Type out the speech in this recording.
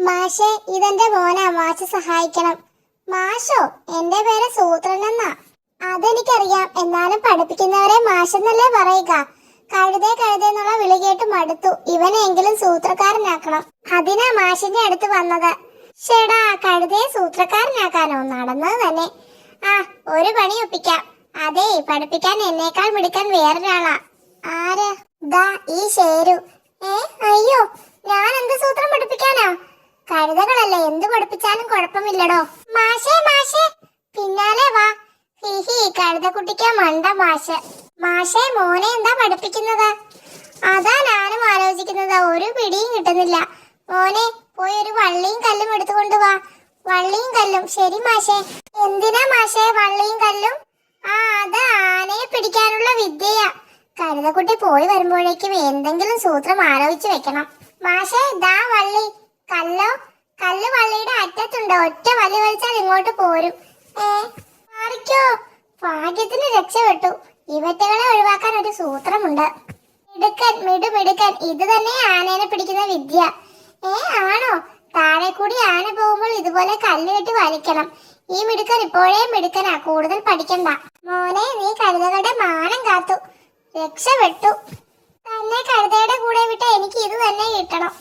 മാഷെ ഇതെന്റെ മോനാ. മാഷ് സഹായിക്കണം. മാഷോ എന്റെ പേര് സൂത്രൻ എന്നാ. അതെനിക്കറിയാം. എന്നാലും പഠിപ്പിക്കുന്നവരെ മാഷെന്നല്ലേ പറയുക. കഴുതേ കഴുതേ എന്നുള്ള വിളി കേട്ട് മടുത്തു. ഇവനെങ്കിലും സൂത്രക്കാരനാക്കണം. അതിനാ മാഷിന്റെ അടുത്ത് വന്നത്. ഷെടാ കഴുതയെ സൂത്രക്കാരനാക്കാനോ? നടന്നത് തന്നെ. ആ ഒരു പണി ഒപ്പിക്കാം. അതെ പഠിപ്പിക്കാൻ എന്നേക്കാൾ മിടുക്കാൻ വേറൊരാളാ. ആര്? ദാ ഈ ഷേരു. ഏ അയ്യോ ഞാൻ എന്ത് സൂത്രം പഠിപ്പിക്കാനാ കഴുതകളല്ലേ എന്ത് പഠിപ്പിച്ചാലും കുഴപ്പമില്ലടോ. മാഷേ മാഷേ. പിന്നാലെ വാ. ഹിഹി കഴുതക്കുട്ടിക്ക് മണ്ട മാഷ്. മാഷേ മോനെ എന്താ പഠിപ്പിക്കുന്നത്? അതാ ഞാനും ആലോചിക്കുന്നത്. ഒരു പിടിയും കിട്ടുന്നില്ല. മോനെ പോയി ഒരു വള്ളിയും കല്ലും എടുത്തുകൊണ്ട് വാ. വള്ളിയും കല്ലും. ശരി മാഷേ. എന്തിനാ മാഷേ വള്ളിയും കല്ലും? ആ അത് ആനയെ പിടിക്കാനുള്ള വിദ്യയാ. കഴുതക്കുട്ടി പോയി വരുമ്പോഴേക്കും എന്തെങ്കിലും സൂത്രം ആലോചിച്ച് വെക്കണം. മാഷേ ദാ വള്ളി. കല്ലോ കല്ല് വള്ളിയുടെ അറ്റത്തുണ്ട്. ഒറ്റ വലി വലിച്ചാൽ ഇങ്ങോട്ട് പോരും. ഏ? ഭാഗ്യത്തിന് രക്ഷപ്പെട്ടു. ഇവറ്റകളെ ഒഴിവാക്കാൻ ഒരു സൂത്രമുണ്ട്. മിടുക്കൻ മിടുമിടുക്കൻ. ഇത് തന്നെ ആനേനെ പിടിക്കുന്ന വിദ്യ. ഏ ആണോ? താഴെ കൂടി ആന പോകുമ്പോൾ ഇതുപോലെ കല്ല് കെട്ടി വലിക്കണം. ഈ മിടുക്കൻ ഇപ്പോഴേ മിടുക്കനാ. കൂടുതൽ പഠിക്കണ്ട. മോനെ നീ കഴുതകളുടെ മാനം കാത്തു. രക്ഷപ്പെട്ടു. തന്നെ കഴുതയുടെ കൂടെ വിട്ട എനിക്ക് ഇത് തന്നെ കിട്ടണം.